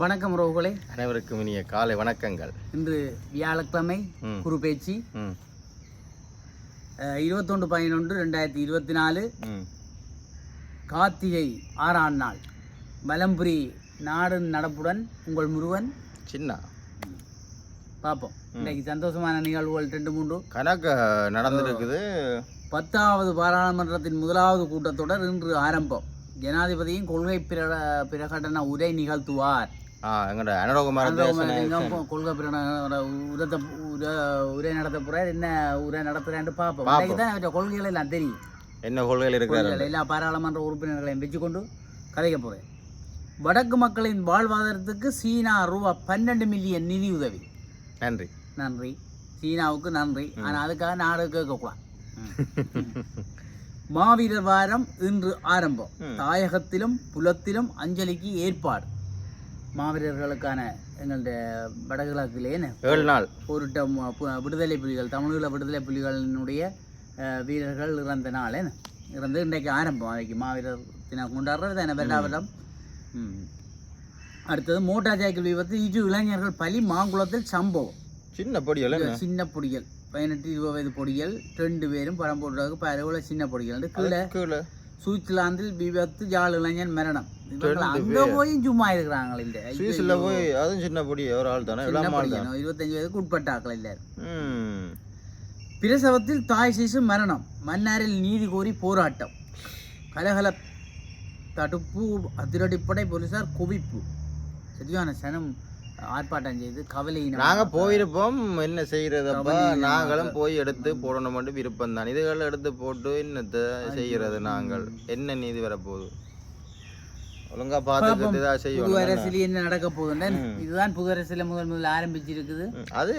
வணக்கம் ரோகுலே அனைவருக்கும் இனிய காலை வணக்கங்கள். இன்று வியாழக்கிழமை. குரு பேச்சு. இருபத்தொன்று பதினொன்று ரெண்டாயிரத்தி இருபத்தி நாலு. கார்த்திகை ஆறாம் நாள். வலம்புரி நாடு நடப்புடன் உங்கள் முருகன். சின்ன. பார்ப்போம். இன்னைக்கு சந்தோஷமான நிகழ்வுகள் ரெண்டு மூன்று. கணக்கு நடந்திருக்குது. பத்தாவது பாராளுமன்றத்தின் முதலாவது கூட்டத்தொடர் இன்று ஆரம்பம். ஜனாதிபதியின் கொள்கை பிரக பிரகடன உரை நிகழ்த்துவார். எங்கட கொள்கை உரத்தை உர நடத்த போறார் என்ன உரை நடத்துறான்னு பார்ப்போம் தான் கொள்கைகள் எல்லாம் தெரியும். என்ன கொள்கைகள் எல்லா பாராளுமன்ற உறுப்பினர்களையும் வச்சுக்கொண்டு கதைக்க போறேன் வடக்கு மக்களின் வாழ்வாதாரத்துக்கு சீனா ரூபா பன்னெண்டு மில்லியன் நிதி உதவி. நன்றி. நன்றி. சீனாவுக்கு நன்றி. ஆனால் அதுக்காக நாடு கேட்கக்கூடாது மாவீரர் வாரம் இன்று ஆரம்பம். தாயகத்திலும் புலத்திலும் அஞ்சலிக்கு ஏற்பாடு. மாவீரர்களுக்கான எங்களுடைய வடகிழக்கிலேன்னு ஏழு நாள். போரிட்ட விடுதலை புலிகள் தமிழீழ விடுதலை புலிகளினுடைய வீரர்கள் இறந்த நாள் என்ன இறந்து இன்றைக்கு ஆரம்பம் அன்றைக்கு மாவீரர் தினம் கொண்டாடுறது. தானே வெள்ளாவிடம் ம். அடுத்தது மோட்டார் சைக்கிள் விபத்து. இரு இளைஞர்கள் பலி மாங்குளத்தில் சம்பவம். சின்ன பொடியல் என்ன? சின்ன பொடிகள். பதினெட்டு இருபது வயது பொடிகள். ரெண்டு பேரும் படம் போடுறதுக்கு பரவல சின்ன பொடிகள். கீழே சுவிட்சர்லாந்தில் விபத்து ஜாழ் இளைஞன் மரணம். அங்க போயும் சும்மா இருக்கிறாங்க இல்ல சுவிஸ்ல போய் அதுவும் சின்ன பொடி ஒரு ஆள் தானே? இருபத்தஞ்சு வயதுக்கு உட்பட்டாக்கள் எல்லாரும். ம். பிரசவத்தில் தாய் சிசு மரணம். மன்னாரில் நீதி கோரி போராட்டம். கலகல தடுப்பு அதிரடிப்படை போலீசார் குவிப்பு. சரியான சனம் ஆர்ப்பாட்டம் செய்து கவலையினம் நாங்க போயிருப்போம். என்ன செய்யறதப்பா? நாங்களும் போய் எடுத்து போடணும் மட்டும் விருப்பம் தான் இதுகளை எடுத்து போட்டு என்னத்த செய்யறது நாங்கள்? என்ன நீதி வரப்போகுது? ஒழுங்கா பார்த்துக்கிட்டு தான் புது செய்யணும் அரசியல் என்ன நடக்க போகுதுன்னு இதுதான் புது அரசியல் முதல் முதல்ல ஆரம்பிச்சிருக்குது. அது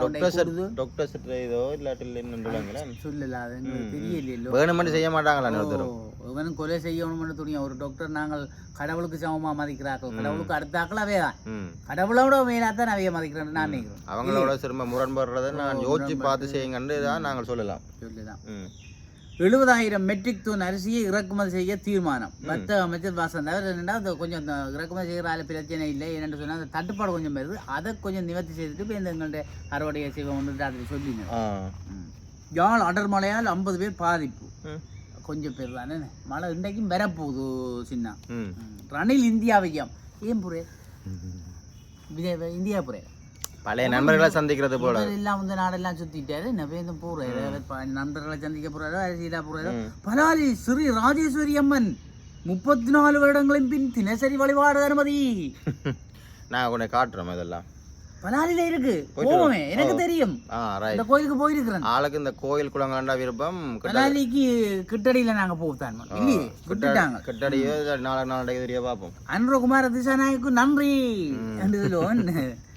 டாக்டர். டாக்டர் இதோ இல்லாட்டில் என்னங்களே சொல்லல அது தெரியலையோ வேணுமென்று செய்ய மாட்டாங்களா ஒருத்தரும் இவனும் கொலை செய்யணும்னு துணியா ஒரு டாக்டர் நாங்கள் கடவுளுக்கு சமமா மதிக்கிறார்கள். கடவுளுக்கு அடுத்தாக்கள் அவே தான் கடவுளோட மேலா தான் அவைய மதிக்கிறேன் நான் நினைக்கிறேன். அவங்களோட சிறும முரண்படுறதை நான் யோசிச்சு பார்த்து செய்யுங்கன்னு தான் நாங்கள் சொல்லலாம். சொல்லிதான். ம். எழுபதாயிரம் மெட்ரிக் டன் அரிசியை இறக்குமதி செய்ய தீர்மானம். வர்த்தக அமைச்சர் வாசன் அவர் என்னன்னா அது கொஞ்சம் இறக்குமதி செய்கிற பிரச்சனை இல்லை. என்னென்னு சொன்னால் அந்த தட்டுப்பாடு கொஞ்சம் வருது. அதை கொஞ்சம் நிவர்த்தி செய்துட்டு இப்போ இந்த எங்களுடைய அறுவடை செய்வோம். சொல்லினேன் ஆ. யாழ் அடர்மழையால் ஐம்பது பேர் பாதிப்பு. கொஞ்சம் பேர் தானே. மழை இன்றைக்கும் வரப்போகுது சின்ன. ரணில் இந்தியா வையம் ஏன் புரே விஜய் இந்தியா புரே பழைய நண்பர்களை சந்திக்கிறது போல. எல்லாம் வந்து நாடெல்லாம் சுத்திட்டாரு. நவேந்து போறாரு நண்பர்களை சந்திக்க போறாரு அரசியலா போறாரு பலாலி ஸ்ரீ ராஜேஸ்வரி அம்மன். முப்பத்தி நாலு வருடங்களின் பின் தினசரி வழிபாடு அனுமதி. நான் உன்னை காட்டுறோம் இதெல்லாம். பலாலில இருக்கு. போவோமே. எனக்கு தெரியும். இந்த கோயிலுக்கு போயிருக்கிறேன். ஆளுக்கு இந்த கோயில் குளங்காண்டா விருப்பம் பலாலிக்கு கிட்டடியில நாங்க போத்தான் இல்லையே? விட்டுட்டாங்க. கிட்டடியோ நாளை நாளைக்கு தெரிய பார்ப்போம். அனுரகுமார திசாநாயக்கு நன்றி. என்று சொல்லுவோம்.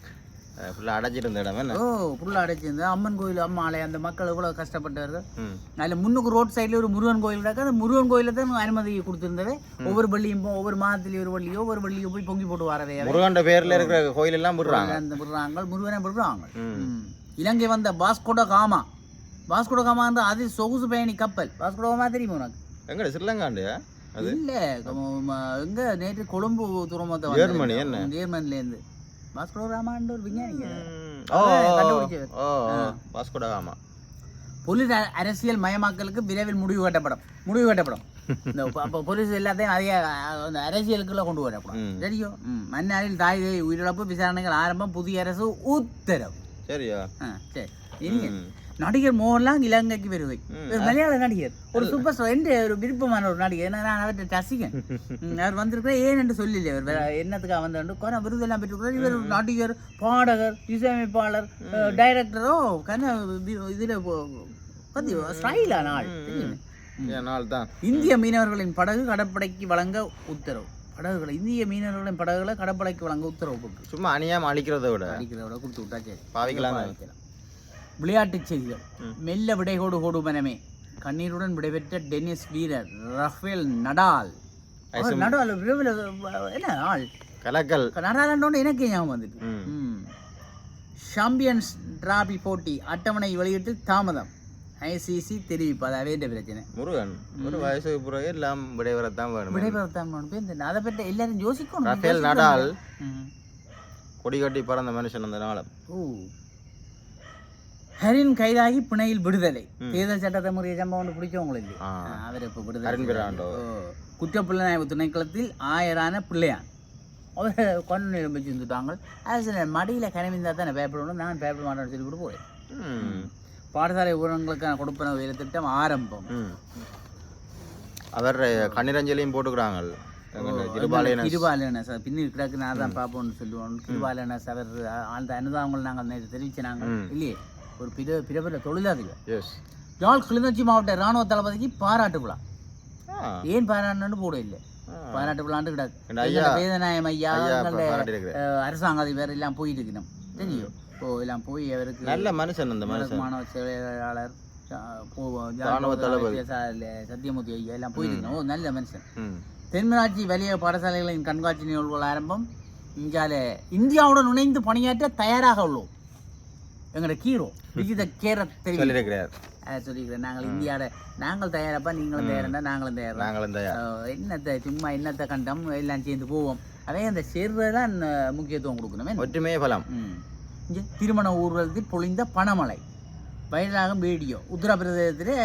ஃபுல்லாக அடைச்சிருந்த இடம் ஓ புள்ள அடைச்சிருந்த அம்மன் கோயில் அம்மா ஆலயம் அந்த மக்கள் எவ்வளவு கஷ்டப்பட்டார்கள் ம். அதில் முன்னுக்கு ரோட் சைடில் ஒரு முருகன் கோயில் இருக்கு. அந்த முருகன் கோயிலில் தான் அனுமதி கொடுத்துருந்தது. ஒவ்வொரு பள்ளியும் ஒவ்வொரு மாதத்துலேயும் ஒரு வள்ளியோ ஒவ்வொரு வள்ளியோ போய் பொங்கி போட்டு வரவே முருகண்ட பேர்ல இருக்கிற கோயில் எல்லாம் விடுறாங்க. அந்த விடுறாங்க. முருகனை விடுறாங்க. இலங்கை வந்த பாஸ்கோட காமா. பாஸ்கோட காமா வந்து அது சொகுசு பயணி கப்பல். பாஸ்கோட காமா தெரியுமா உனக்கு? எங்கட ஸ்ரீலங்காண்டு இல்ல எங்க நேற்று கொழும்பு துறைமுகத்தை ஜெர்மனி என்ன? ஜெர்மனில பாஸ்கோட காமான்ற ஒரு விஞ்ஞானிங்க ம். ஓ கண்டுபிடிச்சவர். ஓ பாஸ்கோட ஆமா போலீஸ் அரசியல் மயமாக்கலுக்கு விரைவில் முடிவு கட்டப்படும் முடிவு கட்டப்படும் இந்த போலீஸ் எல்லாத்தையும் அ- அந்த அரசியலுக்குள்ள கொண்டு வரப்படும். சரியோ. மன்னாரில் தாய் உயிரிழப்பு விசாரணைகள் ஆரம்பம் புதிய அரசு உத்தரவு சரியா சரி. நடிகர் மோகன்லால் இலங்கைக்கு ஒரு மலையாள நடிகர். ஒரு சூப்பர் ஸ்டார் எந்த ஒரு விருப்பமான ஒரு நடிகர். நான் அவர்கிட்ட ரசிகன். அவர் வந்திருக்கிற ஏன் என்று சொல்லல அவர். என்னத்துக்காக வந்தாண்டு கொரோனா விருதெல்லாம் பெற்றுக்கிறார் இவர் நடிகர் பாடகர் இசையமைப்பாளர் டைரக்டரோ கண்ண இதுல பத்தி ஸ்டைலான ஆள் இந்திய மீனவர்களின் படகு கடற்படைக்கு வழங்க உத்தரவு. படகுகளை இந்திய மீனவர்களின் படகுகளை கடற்படைக்கு வழங்க உத்தரவு போட்டு. சும்மா அணியாம அழிக்கிறத விட. அடிக்கிறத கொடுத்து விட்டா சரி. பாவிக்கலாம். விளையாட்டுச் செய்திகள். மெல்ல விடைகோடு கோடு மனமே. கண்ணீருடன் விடைபெற்ற டென்னிஸ் வீரர் ரஃபேல் நடால். நடால் என்ன ஆள்? கலக்கல். நடாலன்னோட எனக்கு ஞாபகம் வந்துட்டு. சாம்பியன்ஸ் டிராபி போட்டி அட்டவணை வெளியிட்டு தாமதம். ஐசிசி தெரிவிப்பு அது அவைய பிரச்சனை. முருகன் ஒரு வயசுக்கு பிறகு எல்லாம் விடைபெறத்தான் வேணும். விடைபெறத்தான் அதை பற்றி எல்லாரும் யோசிக்கணும். Rafael Nadal. கொடி கட்டி பறந்த மனுஷன் அந்த நாளம். ஓ. ஹரின் கைதாகி பிணையில் விடுதலை. தேர்தல் சட்டத்தை முறைய சம்பவம் பிடிச்சவங்களுக்கு. அவர் இப்போ விடுதலை குற்றப்புலனாய்வு திணைக்களத்தில் ஆயரான பிள்ளையான். அவர் கொண்டு வச்சு இருந்துட்டாங்க. அது மடியில் கனவிந்தா தானே பயப்படணும் நான் பயப்பட மாட்டேன்னு சொல்லி கூட போய் ம். பாடசாலை ஊரங்களுக்கான கொடுப்பன வேலை திட்டம் ஆரம்பம். அவர் கண்ணிரஞ்சலியும் போட்டுக்கிறாங்க கிருபாலன சார் பின்னி கிடக்கு நான் தான் பார்ப்போம்னு சொல்லுவோம். கிருபாலன சார் அந்த அனுதாபங்கள் நாங்கள் நேற்று தெரிவிச்சினாங்க இல்லையே? ஒரு பிர பிரபல தொழிலாளிகள். எஸ் யாழ் கிளிநொச்சி மாவட்ட இராணுவ தளபதிக்கு பாராட்டு விழா. ஏன் பாராட்டுன்னு போட இல்லை. பாராட்டு விழாண்டு கிடக்கு வேதநாயம் ஐயா அரசாங்க அதிபர் எல்லாம் போயிட்டு இருக்கணும். தெரியும். ஓ எல்லாம் போய் அவருக்கு நல்ல மனுஷன் அந்த மனுஷன். மாணவ செயலாளர் சத்தியமூர்த்தி ஐயா எல்லாம் போயிட்டு இருக்கணும். ஓ நல்ல மனுஷன். தென்மராட்சி வலிய பாடசாலைகளின் கண்காட்சி நிகழ்வுகள் ஆரம்பம். இங்கால இந்தியாவுடன் இணைந்து பணியாற்ற தயாராக உள்ளோம். எங்களோட கீரோ விஜித கேர சொல்லியிருக்கிறார். சொல்லிக்கிறேன் நாங்கள் இந்தியாவோட நாங்கள் தயாரப்பா நீங்களும் தயாரண்டா நாங்களும் தயாரா நாங்களும் தயார். என்னத்தை சும்மா என்னத்தை கண்டம் எல்லாம் சேர்ந்து போவோம். அதே அந்த சேர்றதுதான் முக்கியத்துவம் கொடுக்கணுமே ஒற்றுமையே பலம். இங்கே திருமண ஊர்வலத்தில் பொழிந்த பணமழை வைரலாகும் வீடியோ உத்தரப்பிரதேசத்தில்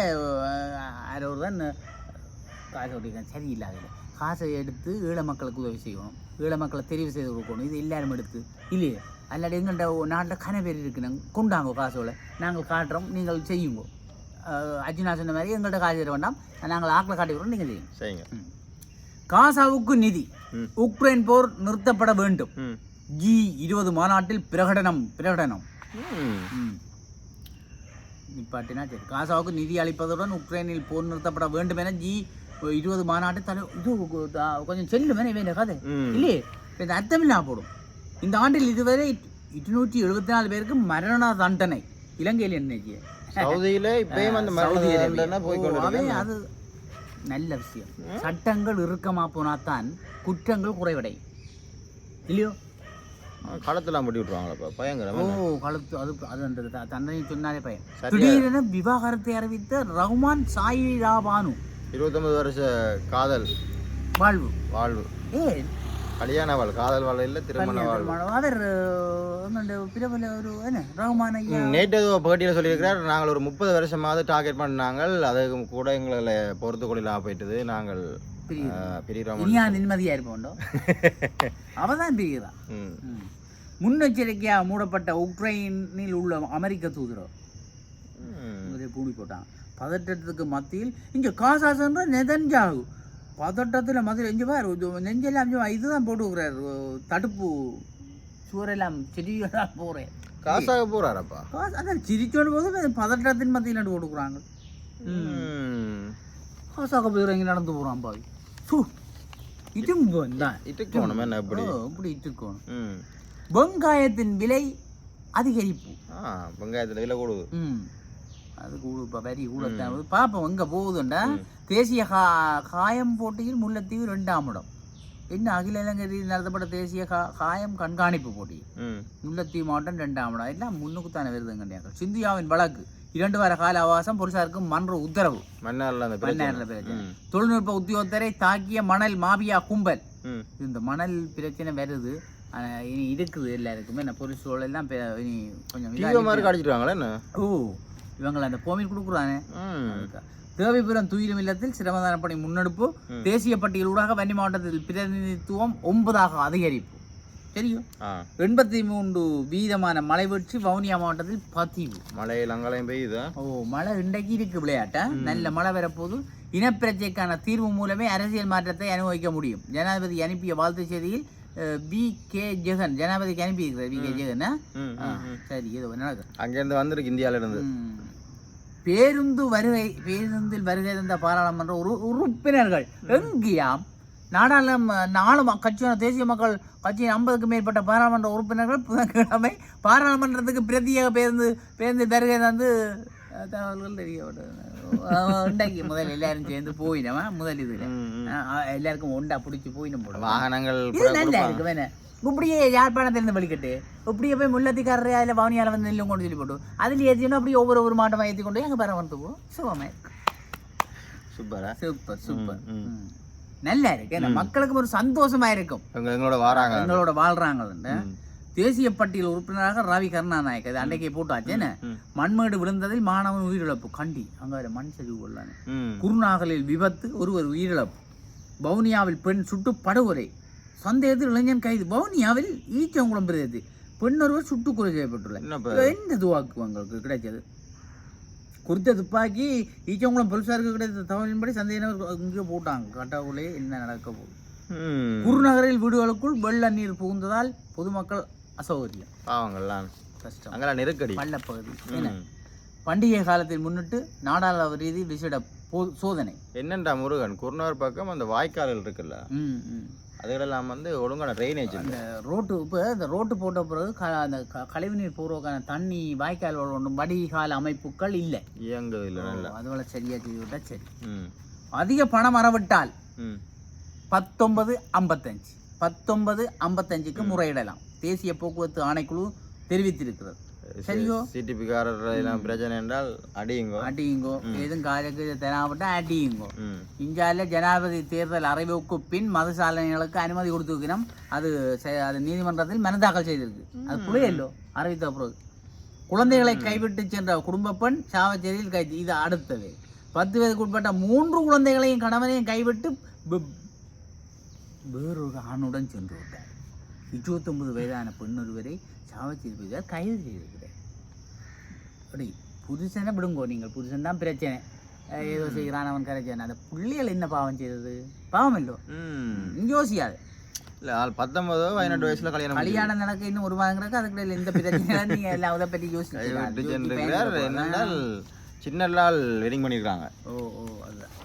யாரோர் தான் காசு ஓட்டிருக்காங்க சரியில்லாத காசை எடுத்து ஈழ மக்களுக்கு உதவி செய்யணும். ஈழ மக்களை தெரிவு செய்து கொடுக்கணும். இது எல்லாரும் எடுத்து இல்லையே? அல்லாடி எங்கள்கிட்ட நாட்டில் கன பேர் இருக்குன்னு கொண்டாங்க காசோல. நாங்கள் காட்டுறோம் நீங்கள் செய்யுங்க. அர்ஜுனா சொன்ன மாதிரி எங்கள்கிட்ட காசு தர வேண்டாம். நாங்கள் ஆக்களை காட்டிக்கிறோம் நீங்கள் செய்யுங்க. சரிங்க காசாவுக்கு நிதி. உக்ரைன் போர் நிறுத்தப்பட வேண்டும். ஜி இருபது மாநாட்டில் பிரகடனம் பிரகடனம். நிப்பாட்டினா சரி. காசாவுக்கு நிதி அளிப்பதுடன் உக்ரைனில் போர் நிறுத்தப்பட வேண்டும் என ஜி இருபது மாநாட்டு தலை இது கொஞ்சம் செல்லுமே இவன் கதை. இல்லையே? அர்த்தமில்லா போடும். இந்த ஆண்டில் இதுவரை இருநூற்றி எழுபத்தி நாலு பேருக்கு மரண தண்டனை. இலங்கையில் என்ன சவுதியில இப்பயும் அந்த மரண போய் அது நல்ல விஷயம். சட்டங்கள் இறுக்கமா போனாதான் குற்றங்கள் குறைவடையும் இல்லையோ? களத்தெல்லாம் முடி விட்டுருவாங்களப்பா பயங்கரம். ஓ கழுத்து அது அது அந்த தண்டனை சொன்னாலே சரியா. திடீரென விவாகரத்தை அறிவித்த ரகுமான் சாயிரா பானு இருபத்தொன்பது வருஷ காதல். வாழ்வு. வாழ்வு. ஏ எங்களுடைய பிரபல ஒரு என்ன ரகுமான் ஐயா. ம், நேற்று பேட்டியில் சொல்லியிருக்கிறார் நாங்கள் ஒரு முப்பது வருஷமாவது டார்கெட் பண்ணாங்க அதுக்கு கூட எங்களை பொறுத்து கொள்ளலாம் போயிட்டது. நாங்கள் பிரிகிறோம். இனியா நிம்மதியா இருப்போண்டோ? அவதான் பிரியுதா? ம். ம். முன்னெச்சரிக்கையாக மூடப்பட்ட உக்ரைனில் உள்ள அமெரிக்க தூதரோ? பூடி போட்டான். பதட்டத்துக்கு மத்தியில் இங்கே காசாசன்ற நெதஞ்சாகு பதட்டத்தில் பாரு இது நெஞ்செல்லாம் இங்க இதுதான் போட்டு விடுறாரு தடுப்பு சுவரெல்லாம் செடியெல்லாம் போகிறேன் காசாக போறாரப்பா? காசு அதான் சிரிச்சோடு போது பதட்டத்தின் மத்தியில் நடு கொடுக்குறாங்க ம். காசாக போய் இங்கே நடந்து போகிறான் பாவி. சூ இதுங்க தான் இதுக்கு போகணுமே என்ன எப்படி இப்படி இட்டுக்கணும் வெங்காயத்தின் விலை அதிகரிப்பு. வெங்காயத்தில் விலை கூடுது. அது கூட இப்போ வரி கூட பார்ப்போம் எங்கே போகுதுண்டா? தேசிய கா காயம் போட்டியில் முல்லைத்தீவு ரெண்டாம் இடம். என்ன அகில இலங்கை ரீதியில் நடத்தப்பட்ட தேசிய கா காயம் கண்காணிப்பு போட்டி? முல்லைத்தீவு மாவட்டம் ரெண்டாம் இடம். எல்லாம் முன்னுக்குத்தானே வருதுங்க சிந்தியாவின் வழக்கு இரண்டு வார கால அவகாசம் போலீசாருக்கு மன்ற உத்தரவு. மன்னாரில். தொழில்நுட்ப உத்தியோகத்தரை தாக்கிய மணல் மாபியா கும்பல். இந்த மணல் பிரச்சனை வருது. இனி இருக்குது எல்லாருக்குமே. என்ன பொலிஸ் எல்லாம் பெ- இனி கொஞ்சம் ஓ இவங்களை அந்த போமில் கொடுக்குறானே. தேவைபுரம் துயிலும் இல்லத்தில் சிரமதான பணி முன்னெடுப்பு. தேசிய பட்டியலூடாக வன்னி மாவட்டத்தில் பிரதிநிதித்துவம் ஒன்பதாக அதிகரிப்பு. தெரியும்? எண்பத்தி மூன்று வீதமான மழை வீழ்ச்சி வவுனியா மாவட்டத்தில் பதிவு. மழையில் அங்கலையும் பெய்யுதா? ஓ மழை இன்றைக்கு இருக்கு விளையாட்டா. நல்ல மழை வரப்போது இனப்பிரச்சைக்கான தீர்வு மூலமே அரசியல் மாற்றத்தை அனுபவிக்க முடியும். ஜனாதிபதி அனுப்பிய வாழ்த்து செய்தியில் வி. கே. ஜெகன் ஜனாதிபதிக்கு அனுப்பியிருக்கிறார் வி. கே. ஜெகன் சரி ஏதோ நடக்கும் அங்கேருந்து வந்திருக்கு இந்தியால இருந்து. பேருந்து வருகை பேருந்தில் வருகை தந்த பாராளுமன்ற உறு உறுப்பினர்கள் எங்கேயாம்? நாடாளும நாலு கட்சியான தேசிய மக்கள் கட்சியின் ஐம்பதுக்கும் மேற்பட்ட பாராளுமன்ற உறுப்பினர்கள் புதன்கிழமை பாராளுமன்றத்துக்கு பிரத்யேக பேருந்து பேருந்து வருகை தந்து தகவல்கள் தெரிய முதல்ல எல்லாரும் சேர்ந்து போயினவா முதல் இதுல. எல்லாருக்கும் ஒண்டா பிடிச்சி போயினும் போடுவோம் வாகனங்கள் நல்லா இருக்கு வேணே இப்படியே யாழ்ப்பாணத்திலிருந்து வலிக்கட்டு இப்படியே போய் முல்லத்திக்காரரே அதில் பவனியால் வந்து நெல்லும் கொண்டு சொல்லி போட்டு அதில் ஏற்றினா அப்படியே ஒவ்வொரு ஒரு மாட்டமாக ஏற்றி கொண்டு எங்கள் பேரை வந்து போ. சுகமாக இருக்கு சூப்பரா சூப்பர். சூப்பர். நல்லா இருக்கு. ஏன்னா மக்களுக்கு ஒரு சந்தோஷமா இருக்கும். எங்க எங்களோட வாராங்க. எங்களோட வாழ்றாங்கன்னு தேசிய பட்டியல் உறுப்பினராக ரவி கருணாநாயக். அது அன்றைக்கே போட்டாச்சு. என்ன. மண்மேடு விழுந்ததில் மாணவன் உயிரிழப்பு. கண்டி அங்கே மண் சரிவு கொள்ளானே. ம். குருநாகலில் விபத்து ஒருவர் உயிரிழப்பு. வவுனியாவில் பெண் சுட்டு படுகொலை. சந்தேகத்தில் இளைஞன் கைது. வவுனியாவில் ஈச்சங்குளம் பிரதேசத்தில் பெண் ஒருவர் சுட்டு கொலை செய்யப்பட்டுள்ளார் எந்த துவாக்கு உங்களுக்கு கிடைச்சது குறித்த துப்பாக்கி ஈச்சங்குளம் போலீசாருக்கு கிடைத்த தகவலின்படி சந்தேகம் இங்கே போட்டாங்க. கட்டாக்குள்ளே என்ன நடக்க போகுது. குருநகரில் வீடுகளுக்குள் வெள்ள நீர் புகுந்ததால் பொதுமக்கள் அசௌகரியம். பாவங்கள்லாம் கஷ்டம். அங்கெல்லாம் நெருக்கடி. பள்ளப்பகுதி. என்ன. பண்டிகை காலத்தில் முன்னிட்டு நாடாள ரீதி விசேட சோதனை. என்னண்டா முருகன்? குருநார் பக்கம் அந்த வாய்க்கால்கள் இருக்குல்ல? ம் அதுகளெல்லாம் வந்து ஒழுங்கான ட்ரைனேஜ் இந்த ரோட்டு இப்போ இந்த ரோட்டு போட்ட பிறகு க அந்த க கழிவுநீர் போடுறதுக்கான தண்ணி வாய்க்கால் ஒன்றும் வடிகால் அமைப்புகள் இல்லை. இயங்குது இல்லை நல்லா. சரியாக செய்து விட்டால் சரி. ம். அதிக பணம் வரவிட்டால் பத்தொன்பது ஐம்பத்தஞ்சு. பத்தொன்பது ஐம்பத்தஞ்சுக்கு முறையிடலாம். தேசிய போக்குவரத்து ஆணைக்குழு தெரிவித்திருக்கிறது. சரியோ சிடிபிக்காரர் எல்லாம் பிரச்சனை என்றால் அடியுங்கோ. அடியுங்கோ. எதுவும் காலுக்கு தெனாவிட்டா அடியுங்கோ. இந்தியாவில் ஜனாதிபதி தேர்தல் அறிவிப்புக்கு பின் மதுசாலனைகளுக்கு அனுமதி கொடுத்துருக்கணும் அது அது நீதிமன்றத்தில் மனு தாக்கல் செய்திருக்கு. அது புரியலோ? அறிவித்த பிறகு. குழந்தைகளை கைவிட்டு சென்ற குடும்ப பெண் சாவச்சேரியில் கைது. இது அடுத்தது. பத்து வயதுக்கு உட்பட்ட மூன்று குழந்தைகளையும் கணவனையும் கைவிட்டு வேறொரு ஆணுடன் சென்று விட்டார். இருபத்தொன்பது வயதான பெண் ஒருவரை சாவச்சேரி போய் கைது செய்திருக்கிறார். அப்படி புருஷனை விடுங்கோ நீங்கள். புருஷன் தான் பிரச்சனை. ஏதோ செய்கிறான் அவன் கரைச்சான். அந்த புள்ளிகள் என்ன பாவம் செய்தது? பாவம் இல்லோ யோசியாது. இல்லை ஆள் பத்தொன்பதோ பதினெட்டு வயசுல கல்யாணம் கல்யாணம் நடக்க இன்னும் ஒரு மாதம் கிடக்கு அதுக்கு இடையில எந்த பிரச்சனை நீங்க எல்லாம் அதை பற்றி சென்றிருக்கிறார். என்னென்றால் சின்னலால் வெட்டிங் பண்ணியிருக்காங்க ஓ ஓ அதுதான்.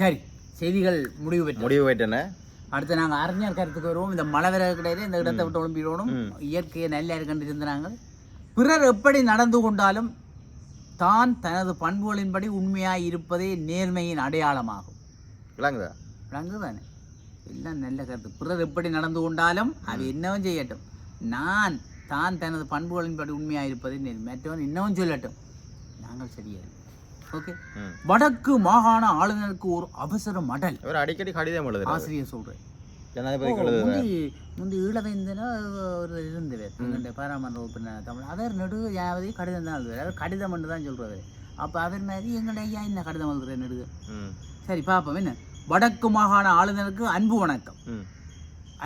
சரி செய்திகள் முடிவு பெற்று முடிவு போயிட்டேனே அடுத்து நாங்கள் அறிஞர் கருத்துக்கு வருவோம். இந்த மழை விறகு கிடையாது. இந்த இடத்தை விட்டு ஒழும்பிடணும் இயற்கையை நல்லா இருக்குன்னு இருந்தாங்க பிறர் எப்படி நடந்து கொண்டாலும் தான் தனது பண்புகளின்படி உண்மையாய் இருப்பதே நேர்மையின் அடையாளமாகும். விளங்குதா? விளங்குதானே? எல்லாம் நல்ல கருத்து. பிறர் எப்படி நடந்து கொண்டாலும் அது என்னவும் செய்யட்டும். நான் தான் தனது பண்புகளின்படி உண்மையாக இருப்பதை நேர் மற்றவன் இன்னமும் சொல்லட்டும். நாங்கள் சரியா. ஓகே வடக்கு மாகாண ஆளுநருக்கு ஒரு அவசர மடல். இவர் அடிக்கடி கடிதம் எழுதுறாரு. ஆசிரியர் சொல்றேன் முந்தி முந்தி ஈழவேந்தனா ஒரு இருந்தவர். பாராமன்ற உறுப்பினர் தமிழ். அவர் நெடு யாவது கடிதம் தான் எழுதுவார். அவர் கடிதம் மட்டும் தான் சொல்றாரு. அப்போ அவர் மாதிரி எங்களுடைய ஐயா என்ன கடிதம் எழுதுறேன் நெடுகு? சரி பார்ப்போம். என்ன? வடக்கு மாகாண ஆளுநருக்கு அன்பு வணக்கம்.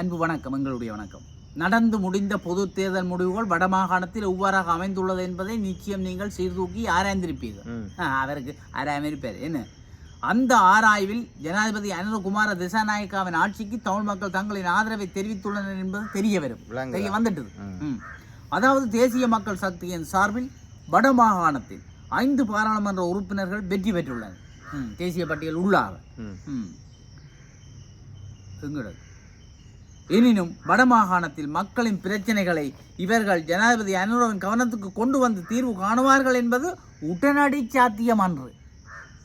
அன்பு வணக்கம் எங்களுடைய வணக்கம். நடந்து முடிந்த பொது தேர்தல் முடிவுகள் வடமாகாணத்தில் எவ்வாறாக அமைந்துள்ளது என்பதை நிச்சயம் நீங்கள் சீர்தூக்கி ஆராய்ந்திருப்பீர்கள். அவருக்கு ஆராயாம இருப்பார் என்ன? அந்த ஆராய்வில் ஜனாதிபதி அனுரகுமார திசாநாயக்காவின் ஆட்சிக்கு தமிழ் மக்கள் தங்களின் ஆதரவை தெரிவித்துள்ளனர் என்பது தெரிய வரும்? தெரிய வந்துட்டது. அதாவது தேசிய மக்கள் சக்தியின் சார்பில் வடமாகாணத்தில் ஐந்து பாராளுமன்ற உறுப்பினர்கள் வெற்றி பெற்றுள்ளனர். தேசிய பட்டியல் உள்ளாக. எங்கடது? எனினும் வடமாகாணத்தில் மக்களின் பிரச்சனைகளை இவர்கள் ஜனாதிபதி அனுரவின் கவனத்துக்கு கொண்டு வந்து தீர்வு காணுவார்கள் என்பது உடனடி சாத்தியம் அன்று.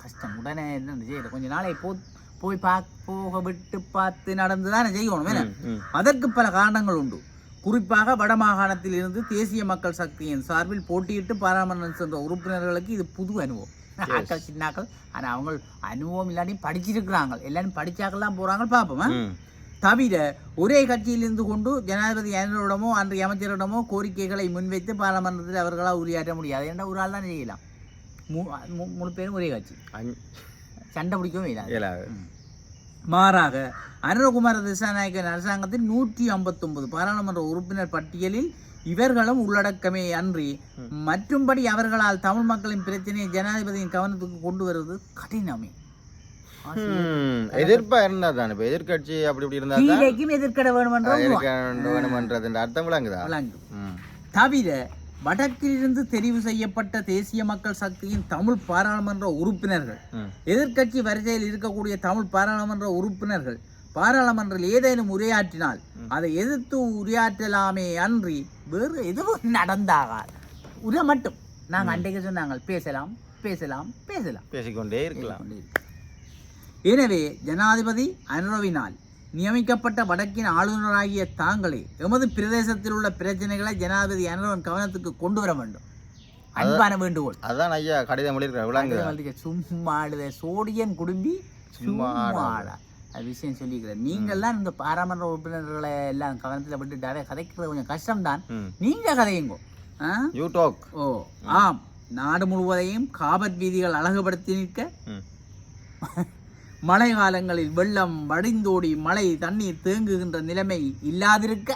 கஷ்டம். உடனே என்ன செய்யல கொஞ்ச நாளை போ போய் பா போக விட்டு பார்த்து நடந்து தானே செய்யணும் என்ன? அதற்கு பல காரணங்கள் உண்டு. குறிப்பாக வடமாகாணத்தில் இருந்து தேசிய மக்கள் சக்தியின் சார்பில் போட்டியிட்டு பாராளுமன்றம் சென்ற உறுப்பினர்களுக்கு இது புது அனுபவம். ஆக்கள் சின்னாக்கள் ஆனால் அவங்க அனுபவம் இல்லாட்டி படிச்சிருக்கிறாங்க. எல்லாரும் படிச்சாக்கெல்லாம் போகிறாங்க பார்ப்போம்? தவிர ஒரே கட்சியில் இருந்து கொண்டு ஜனாதிபதி அனைவரிடமோ அன்றைய அமைச்சரிடமோ கோரிக்கைகளை முன்வைத்து பாராளுமன்றத்தில் அவர்களால் உரையாற்ற முடியாது. ஏன்னா ஒரு ஆள் தான் செய்யலாம். மூணு பேரும் ஒரே கட்சி. சண்டை பிடிக்கவும் இயலாது மாறாக அனுரகுமார திசாநாயக்கன் அரசாங்கத்தின் நூற்றி ஐம்பத்தொன்பது பாராளுமன்ற உறுப்பினர் பட்டியலில் இவர்களும் உள்ளடக்கமே அன்றி மற்றும்படி அவர்களால் தமிழ் மக்களின் பிரச்சனையை ஜனாதிபதியின் கவனத்துக்கு கொண்டு வருவது கடினமே. எதிர்ப்பா இருந்தா தானே இப்ப எதிர்க்கட்சி அப்படி இப்படி இருந்தா தான் எதிர்க்கட வேணுமென்ற இருக்க வேணுமன்றது அர்த்தம் விளங்குதா? தவிர வடக்கிலிருந்து தெரிவு செய்யப்பட்ட தேசிய மக்கள் சக்தியின் தமிழ் பாராளுமன்ற உறுப்பினர்கள் ம். எதிர்க்கட்சி வரிசையில் இருக்கக்கூடிய தமிழ் பாராளுமன்ற உறுப்பினர்கள் பாராளுமன்றில் ஏதேனும் உரையாற்றினால் அதை எதிர்த்து உரையாற்றலாமே அன்றி வேறு எதுவும் நடந்தாகாது. உரை மட்டும். நாங்க அன்றைக்கு சொன்னாங்க பேசலாம் பேசலாம் பேசலாம். பேசிக்கொண்டே இருக்கலாம். எனவே ஜனாதிபதி அனுரவினால் நியமிக்கப்பட்ட வடக்கின் ஆளுநராகிய தாங்களே எமது பிரதேசத்தில் உள்ள பிரச்சனைகளை ஜனாதிபதி அனுரவன் கவனத்துக்கு கொண்டு வர வேண்டும் அன்பான வேண்டுகோள். அதான் ஐயா கடிதம் எழுதியிருக்கிற சும்மா சோடியன் குடும்பி சும்மா அது விஷயம் சொல்லிக்கிறேன் நீங்கள்லாம் இந்த பாராமன்ற உறுப்பினர்களை எல்லாம் கவனத்தில் விட்டுட்டாலே கதைக்கிறது கொஞ்சம் கஷ்டம்தான். நீங்க கதையுங்கோ. ஆ? யூ டாக் ஓ ஆம். நாடு முழுவதையும் காபத் வீதிகள் அழகுபடுத்தி நிற்க. மழை காலங்களில் வெள்ளம் வடிந்தோடி மழை தண்ணீர் தேங்குகின்ற நிலைமை இல்லாதிருக்க.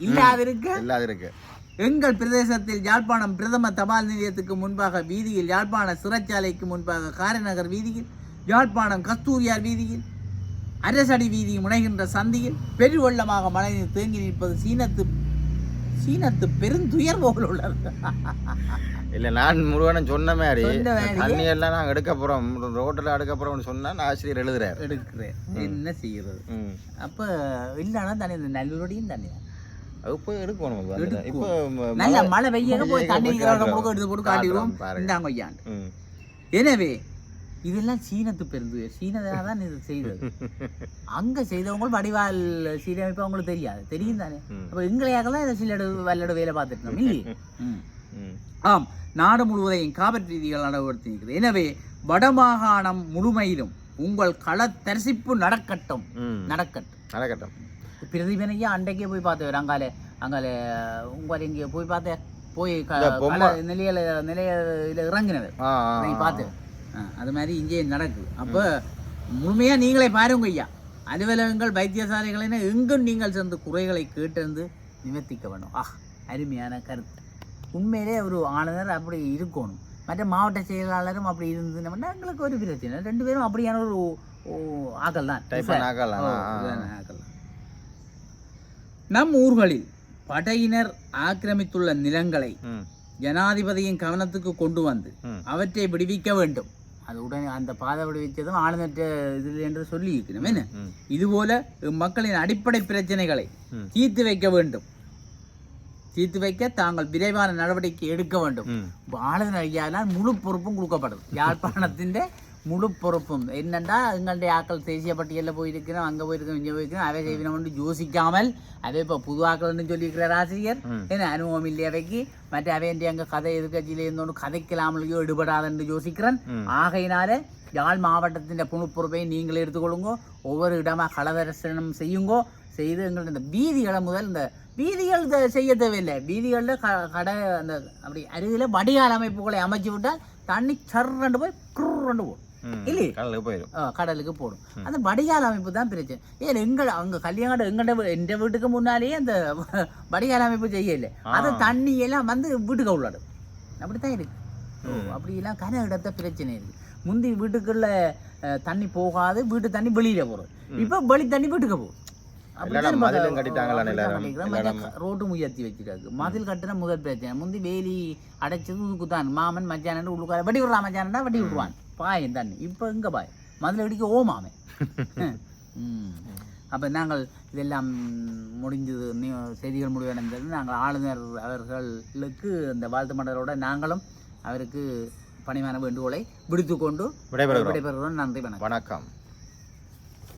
இல்லாதிருக்க. இல்லாது இருக்கு எங்கள் பிரதேசத்தில் யாழ்ப்பாணம் பிரதம தபால் நிலையத்துக்கு முன்பாக வீதியில் யாழ்ப்பாண சிறைச்சாலைக்கு முன்பாக காரைநகர் வீதியில் யாழ்ப்பாணம் கஸ்தூரியார் வீதியில் அரசடி வீதி முனைகின்ற சந்தியில் பெருவெள்ளமாக மழை நீர் தேங்கி நிற்பது சீனத்து சீனத்து பெருந்துயர் போல் உள்ளது. இல்ல நான் முருகன் சொன்ன மாதிரி. தண்ணி எல்லாம் நாங்க எடுக்க போறோம். ரோட்டில் எடுக்க போறோம்னு சொன்னா ஆசிரியர் எழுதுறாரு. எடுக்கிறேன். என்ன செய்யறது? ம். அப்ப இல்லைன்னா தண்ணி நல்லூரோடையும் தண்ணி. தான். இப்போ எடுக்கணும். இப்போ நல்ல மழை- பெய்ய போய் தண்ணி. முழுக்க எடுத்து போட்டு காட்டிடுவோம். இந்தாங்க ம். எனவே இதெல்லாம் சீனத்து பெருந்துயர் சீனதாக தான் இது செய்தது. அங்க செய்தவங்க வடிவால் சீரமைப்பு அவங்களுக்கு தெரியாது. தெரியும் தானே. அப்ப எங்களையாகலாம் இதை சிலடு வல்லடு வேலை பார்த்துட்டு இல்லையே? ஆம். நாடு முழுவதையும் காபட் ரீதிகள் நடவடிக்கை இருக்கிறது எனவே வடமாகாணம் முழுமையிலும் உங்கள் கள தரிசிப்பு நடக்கட்டும் நடக்கட்டும். நடக்கட்டும். பிரதிபனையா அன்றைக்கே போய் பார்த்தவர். அங்கால அங்கால உங்களை இங்கே போய் பார்த்த போய் நிலையில நிலையில இறங்கினவர். பார்த்து அது மாதிரி இங்கே நடக்குது. அப்போ முழுமையா நீங்களே பாருங்க ஐயா. அலுவலகங்கள் வைத்தியசாலைகளின எங்கும் நீங்கள் சென்று குறைகளை கேட்டறிந்து நிவர்த்திக்க வேண்டும். ஆ அருமையான கருத்து. உண்மையிலே ஒரு ஆளுநர் அப்படி இருக்கணும். மற்ற மாவட்ட செயலாளரும் அப்படி இருந்ததுன்னா எங்களுக்கு ஒரு பிரச்சனை ரெண்டு பேரும் அப்படியான ஒரு ஓ, ஆக்கள் தான். நம் ஊர்களில் படையினர் ஆக்கிரமித்துள்ள நிலங்களை ஜனாதிபதியின் கவனத்துக்கு கொண்டு வந்து அவற்றை விடுவிக்க வேண்டும். அது உடனே அந்த பாதை விடுவித்ததும் ஆளுநர்கிட்ட இதில் என்று சொல்லி இருக்கணும் என்ன இதுபோல மக்களின் அடிப்படை பிரச்சனைகளை. தீர்த்து வைக்க வேண்டும். தீர்த்து வைக்க தாங்கள் விரைவான நடவடிக்கை எடுக்க வேண்டும். ஆளுநர் ஐயாலாம் முழு பொறுப்பும் கொடுக்கப்படுது. யாழ்ப்பாணத்தின் முழு பொறுப்பும். என்னண்டா எங்களுடைய ஆக்கள் தேசிய பட்டியலில் போயிருக்கிறோம் அங்கே போயிருக்கோம் இங்கே போயிருக்கிறோம் அவை செய்வினம் யோசிக்காமல் அதே இப்போ புது ஆக்கள்னு சொல்லியிருக்கிறார் ஆசிரியர். ம். ஏன்னா அனுபவம் இல்லை அவைக்கு. மற்ற அவையண்டி அங்கே கதை எதிர்கட்சியில் இருந்தோண்டு கதைக்கலாமலையோ எடுபடாதென்று யோசிக்கிறேன். ஆகையினால யாழ் மாவட்டத்தின் பொறுப்பை நீங்கள் எடுத்துக்கொள்ளுங்கோ ஒவ்வொரு இடமா களதரிசனம் செய்யுங்கோ செய்து எங்கள்ட்ட இந்த வீதிகளை முதல் இந்த வீதிகள் செய்ய தேவையில்லை. வீதிகளில் க கடை அந்த அப்படி அருகில் வடிகால் அமைப்புகளை அமைச்சு விட்டால் தண்ணி சர்றண்டு போய் குர்ரண்டு போகும் ம் இல்லையே? கடலுக்கு போயிடும். கடலுக்கு போடும். அந்த வடிகால் அமைப்பு தான் பிரச்சனை. ஏன் எங்கள் அங்கே கல்யாணம் எங்கள்ட எந்த வீட்டுக்கு முன்னாலேயே அந்த வடிகால் அமைப்பு செய்யல. அது தண்ணி எல்லாம் வந்து வீட்டுக்கு உள்ளாடும். அப்படித்தான் இருக்கு. ஓ, அப்படியெல்லாம் கன இடத்த பிரச்சனை இருக்கு. முந்தி வீட்டுக்குள்ள தண்ணி போகாது வீட்டு தண்ணி வெளியில போகும் இப்போ வெளி தண்ணி வீட்டுக்கு போகும். ரோட்டும் உயர்த்தி வச்சிருக்கு மதில் கட்டுற முதல் பிரச்சனை. முந்தி வேலி அடைச்சது இதுக்குத்தான். மாமன் மச்சானு உள்ளுக்கார வடி விடுறான் மச்சானா வடி விடுவான். பாயும் தண்ணி இப்போ எங்க பாய்? மதில் அடிக்க ஓமாமே ம். அப்ப நாங்கள் இதெல்லாம் முடிஞ்சது. செய்திகள் முடிவடைந்தது. நாங்கள் ஆளுநர் அவர்களுக்கு இந்த வாழ்த்து மண்டலோட நாங்களும் அவருக்கு பணிவான வேண்டுகோளை விடுத்துக்கொண்டு விடைபெறுகிறோம். நன்றி வணக்கம்.